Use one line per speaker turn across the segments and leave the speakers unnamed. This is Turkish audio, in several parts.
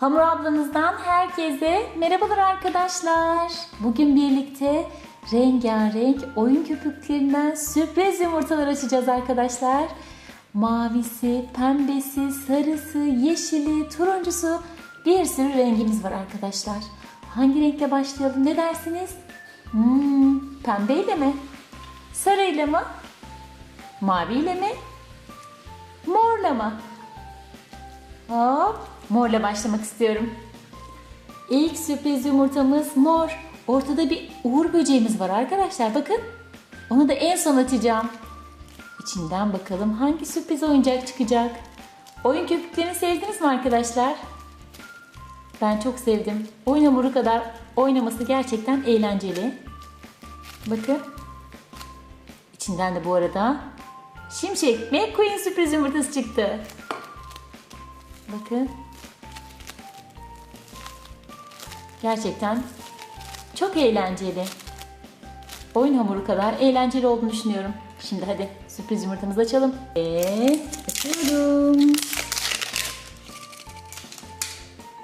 Hamur ablanızdan herkese merhabalar arkadaşlar. Bugün birlikte rengarenk oyun köpüklerinden sürpriz yumurtalar açacağız arkadaşlar. Mavisi, pembesi, sarısı, yeşili, turuncusu bir sürü rengimiz var arkadaşlar. Hangi renkle başlayalım ne dersiniz? Hmm, pembeyle mi? Sarıyla mı? Maviyle mi? Morla mı? Hop, morla başlamak istiyorum. İlk sürpriz yumurtamız mor. Ortada bir uğur böceğimiz var arkadaşlar. Bakın. Onu da en son açacağım. İçinden bakalım hangi sürpriz oyuncak çıkacak. Oyun köpüklerini sevdiniz mi arkadaşlar? Ben çok sevdim. Oyun hamuru kadar oynaması gerçekten eğlenceli. Bakın. İçinden de bu arada Şimşek McQueen sürpriz yumurtası çıktı. Bakın. Gerçekten çok eğlenceli. Oyun hamuru kadar eğlenceli olduğunu düşünüyorum. Şimdi hadi sürpriz yumurtamızı açalım. Evet, açıyorum.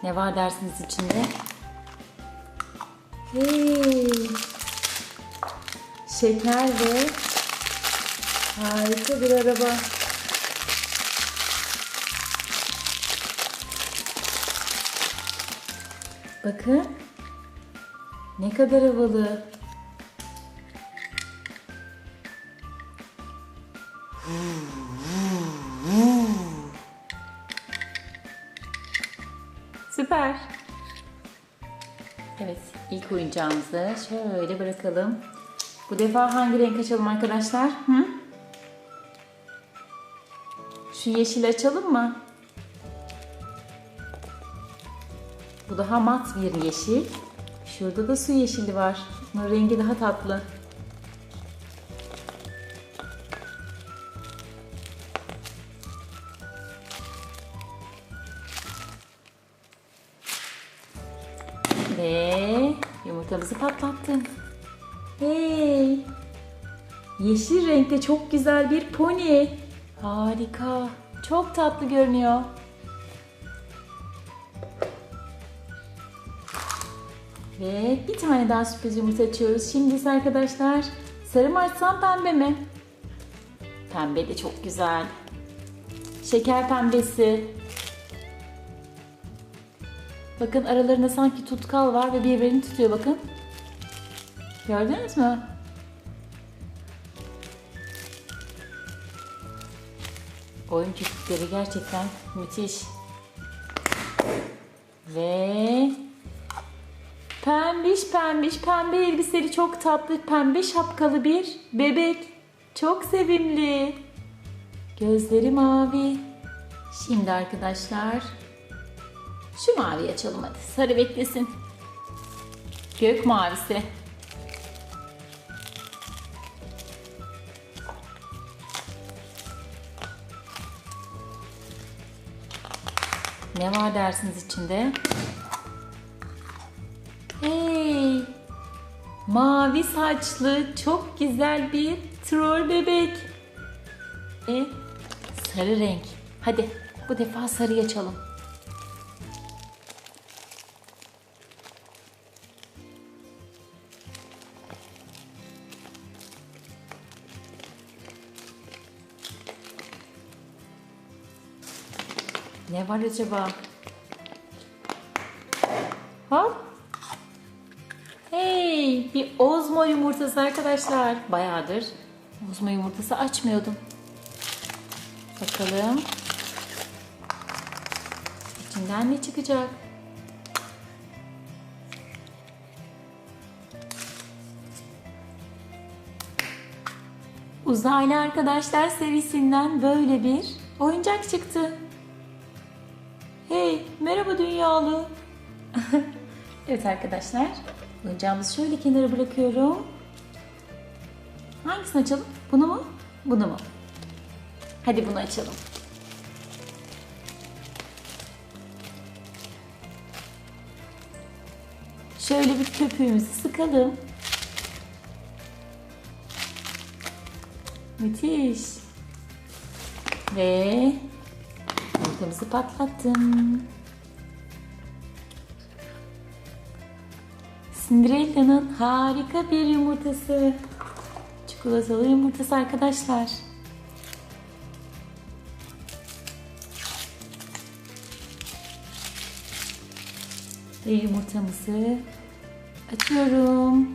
Ne var dersiniz içinde? Hey. Şeker ve harika bir araba. Bakın. Ne kadar havalı. Süper. Evet, ilk oyuncağımızı şöyle bırakalım. Bu defa hangi renk açalım arkadaşlar? Hı? Şu yeşil açalım mı? Bu daha mat bir yeşil. Şurada da su yeşili var. Bunun rengi daha tatlı. Ve yumurtamızı patlattım. Hey! Yeşil renkte çok güzel bir pony. Harika. Çok tatlı görünüyor. Ve bir tane daha sürpriz yumurta açıyoruz. Şimdi ise arkadaşlar sarı mı pembe mi? Pembe de çok güzel. Şeker pembesi. Bakın aralarında sanki tutkal var ve birbirini tutuyor bakın. Gördünüz mü? Oyun küçükleri gerçekten müthiş. Ve pembiş pembiş pembe elbiseli çok tatlı pembe şapkalı bir bebek. Çok sevimli. Gözleri mavi. Şimdi arkadaşlar şu mavi açalım hadi. Sarı beklesin. Gök mavisi. Ne var dersiniz içinde? Mavi saçlı çok güzel bir troll bebek. E sarı renk. Hadi bu defa sarıyı açalım. Ne var acaba? Hop. Hey, bir ozmo yumurtası arkadaşlar. Bayağıdır ozmo yumurtası açmıyordum. Bakalım. İçinden ne çıkacak? Uzaylı Arkadaşlar serisinden böyle bir oyuncak çıktı. Hey, merhaba dünyalı. evet arkadaşlar, oyuncağımızı şöyle kenara bırakıyorum. Hangisini açalım? Bunu mu? Bunu mu? Hadi bunu açalım. Şöyle bir köpüğümüzü sıkalım. Müthiş. Ve yumurtamızı patlattım. Cinderella'nın harika bir yumurtası. Çikolatalı yumurtası arkadaşlar. Ve yumurtamızı açıyorum.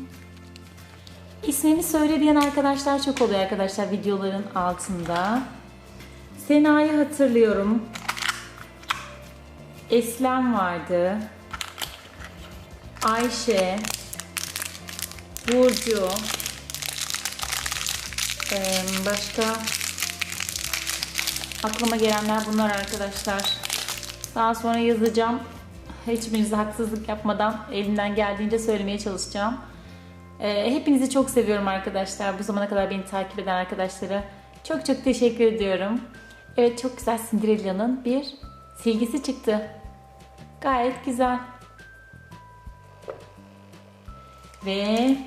İsmini söyleyen arkadaşlar çok oluyor arkadaşlar videoların altında. Sena'yı hatırlıyorum. Eslem vardı. Ayşe, Burcu, başka aklıma gelenler bunlar arkadaşlar. Daha sonra yazacağım. Hiçbirinize haksızlık yapmadan elimden geldiğince söylemeye çalışacağım. Ee, hepinizi çok seviyorum arkadaşlar. Bu zamana kadar beni takip eden arkadaşlara çok çok teşekkür ediyorum. Evet çok güzel Cinderella'nın bir silgisi çıktı. Gayet güzel. Ve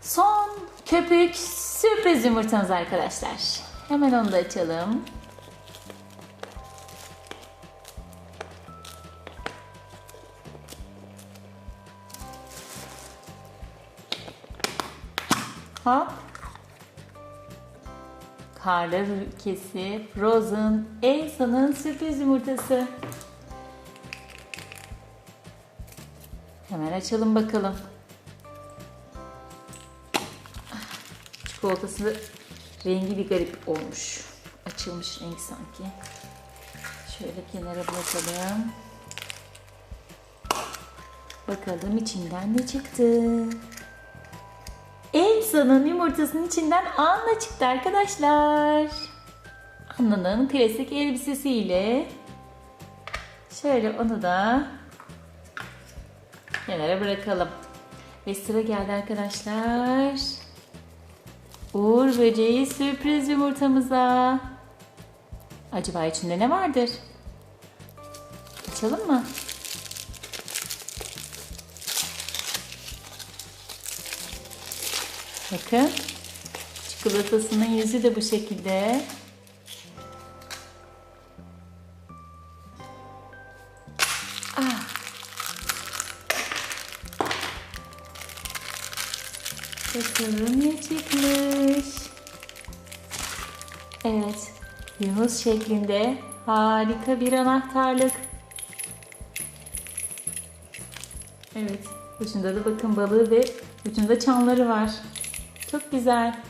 son köpük sürpriz yumurtamız arkadaşlar. Hemen onu da açalım. Hop. Karlar ülkesi Frozen Elsa'nın sürpriz yumurtası. Hemen açalım bakalım. Çikolatası rengi bir garip olmuş. Açılmış renk sanki. Şöyle kenara bırakalım. Bakalım içinden ne çıktı. Elsa'nın yumurtasının içinden Anna çıktı arkadaşlar. Anna'nın klasik elbisesiyle. Şöyle onu da kenara bırakalım. Ve sıra geldi arkadaşlar. Uğur böceği sürpriz yumurtamıza. Acaba içinde ne vardır? Açalım mı? Bakın. Çikolatasının yüzü de bu şekilde. Bakalım ne çıkmış. Evet. Yunus şeklinde harika bir anahtarlık. Evet. Ucunda da bakın balığı ve ucunda çanları var. Çok güzel.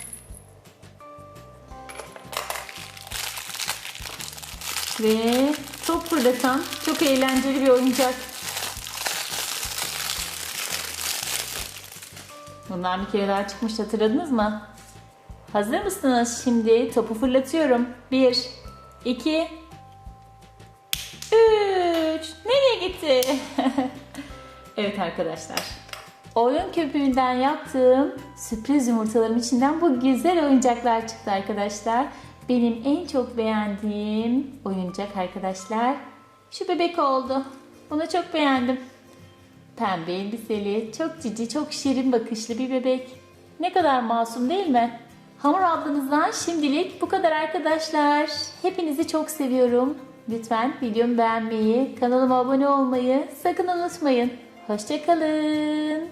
Ve top fırlatan çok eğlenceli bir oyuncak. Bundan bir kere daha çıkmış hatırladınız mı? Hazır mısınız? Şimdi topu fırlatıyorum. Bir, iki, üç. Nereye gitti? evet arkadaşlar. Oyun köpüğünden yaptığım sürpriz yumurtalarım içinden bu güzel oyuncaklar çıktı arkadaşlar. Benim en çok beğendiğim oyuncak arkadaşlar şu bebek oldu. Bunu çok beğendim. Pembe elbiseli, çok cici, çok şirin bakışlı bir bebek. Ne kadar masum değil mi? Hamur ablanızdan şimdilik bu kadar arkadaşlar. Hepinizi çok seviyorum. Lütfen videomu beğenmeyi, kanalıma abone olmayı sakın unutmayın. Hoşçakalın.